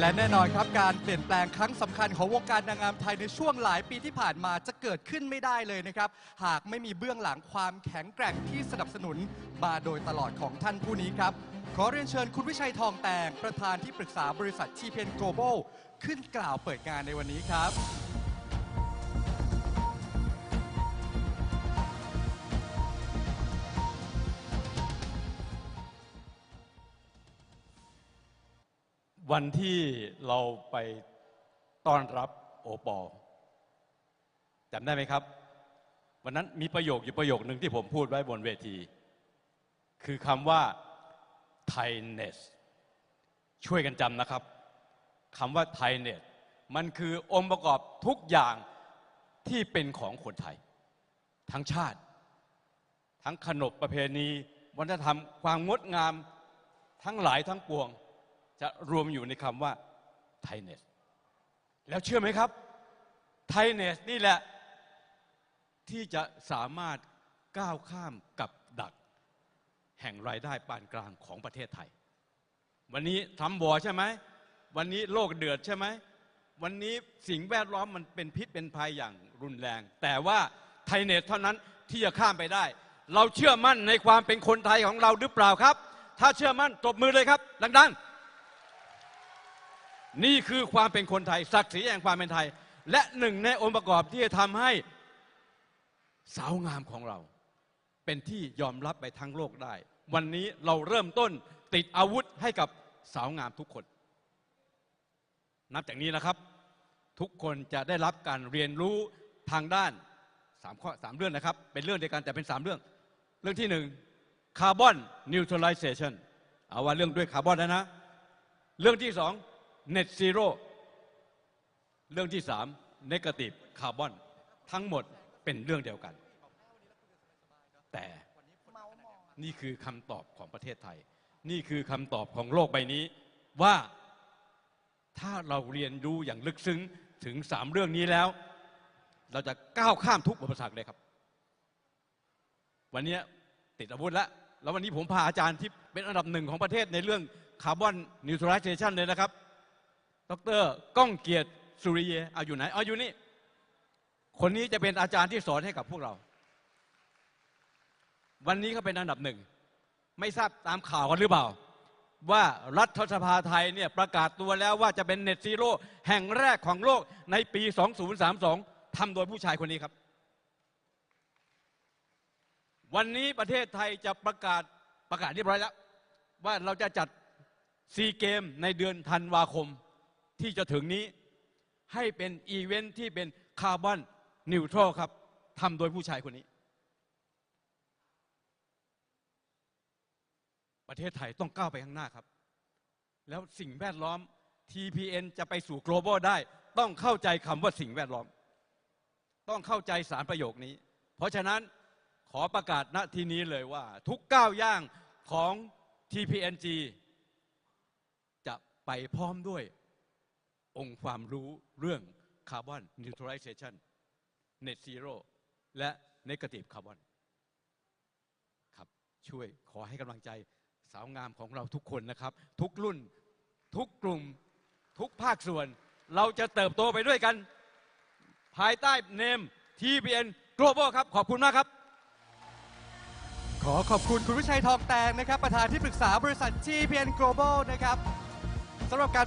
และแน่นอนครับการเปลี่ยนแปลงครั้งสำคัญของวงการนางงามไทยในช่วงหลายปีที่ผ่านมาจะเกิดขึ้นไม่ได้เลยนะครับ หากไม่มีเบื้องหลังความแข็งแกร่งที่สนับสนุนมาโดยตลอดของท่านผู้นี้ครับ ขอเรียนเชิญคุณวิชัยทองแตงประธานที่ปรึกษาบริษัททีเพนโกลบอลขึ้นกล่าวเปิดงานในวันนี้ครับ วันที่เราไปต้อนรับโอปอลจำได้ไหมครับ วันนั้นมีประโยคอยู่ประโยคหนึ่งที่ผมพูดไว้บนเวที คือคำว่า Thainess ช่วยกันจำนะครับคำว่า Thainess มันคือองค์ประกอบทุกอย่างที่เป็นของคนไทย ทั้งชาติ ทั้งขนบประเพณี วัฒนธรรม ความงดงาม ทั้งหลายทั้งปวง จะรวมอยู่ในคำว่าไทเนสแล้วเชื่อไหมครับไทเนสนี่แหละ ที่จะสามารถก้าวข้ามกับดัก แห่งรายได้ปานกลางของประเทศไทย วันนี้ทำบ่อใช่ไหม วันนี้โลกเดือดใช่ไหม วันนี้สิ่งแวดล้อมมันเป็นพิษเป็นภัยอย่างรุนแรง แต่ว่าไทเนสเท่านั้นที่จะข้ามไปได้ เราเชื่อมั่นในความเป็นคนไทยของเราหรือเปล่าครับ ถ้าเชื่อมั่นตบมือเลยครับ ดัง ๆ นี่คือความเป็นคนไทย ศักดิ์ศรีแห่งความเป็นไทย และหนึ่งในองค์ประกอบที่จะทำให้สาวงามของเรา เป็นที่ยอมรับไปทั้งโลกได้ วันนี้เราเริ่มต้นติดอาวุธให้กับสาวงามทุกคน นับจากนี้นะครับ ทุกคนจะได้รับการเรียนรู้ทางด้านสามข้อสามเรื่องนะครับ เป็นเรื่องเดียวกันแต่เป็นสามเรื่อง เรื่องที่หนึ่งคาร์บอนนิวทร i ล a t i o n เอาว่าเรื่องด้วยคาร์บอนนะนะ เรื่องที่สอง net zero เรื่องที่สาม negative carbon ทั้งหมดเป็นเรื่องเดียวกัน แต่นี่คือคำตอบของประเทศไทย นี่คือคำตอบของโลกใบนี้ว่าถ้าเราเรียนรู้อย่างลึกซึ้งถึงสามเรื่องนี้แล้ว เราจะก้าวข้ามทุกอุปสรรคเลยครับ วันนี้ติดอาวุธแล้วแล้ววันนี้ผมพาอาจารย์ที่เป็นอันดับหนึ่งของประเทศในเรื่องคาร์บอนนิวทร i ล a t i o n เลยนะครับ ดรก้องเกียรติสุริเยเอาอยู่ไหนเอาอยู่นี่คนนี้จะเป็นอาจารย์ที่สอนให้กับพวกเรา วันนี้เขาเป็นอันดับหนึ่ง ไม่ทราบตามข่าวกันหรือเปล่า ว่ารัฐสภาไทยเนี่ยประกาศตัวแล้วว่าจะเป็นเน็ตซีโร่แห่งแรกของโลกในปี 2032ทำโดยผู้ชายคนนี้ครับ วันนี้ประเทศไทยจะประกาศประกาศเรียบร้อยแล้ว ว่าเราจะจัดซีเกมในเดือนธันวาคม ที่จะถึงนี้ ให้เป็นอีเวนท์ที่เป็นคาร์บอนนิวทรัลครับทำโดยผู้ชายคนนี้ ประเทศไทยต้องก้าวไปข้างหน้าครับ แล้วสิ่งแวดล้อม TPN จะไปสู่ global ได้ ต้องเข้าใจคำว่าสิ่งแวดล้อม ต้องเข้าใจสารประโยคนี้ เพราะฉะนั้นขอประกาศณที่นี้เลยว่า ทุกก้าวย่างของ TPNG จะไปพร้อมด้วย องค์ความรู้เรื่องคาร์บอนนิวทร l ล z a t i o n Net Zero และ Negative Carbon ครับช่วยขอให้กำลังใจสาวงามของเราทุกคนนะครับ ทุกรุ่น ทุกกลุ่ม ทุกภาคส่วน เราจะเติบโตไปด้วยกัน ภายใต้เนม TPN Global ครับ ขอบคุณมากครับ ขอขอบคุณคุณวิชัยทองแตงนะครับ ประธานที่ปรึกษาบริษัท TPN Global นะครับสำหรับการ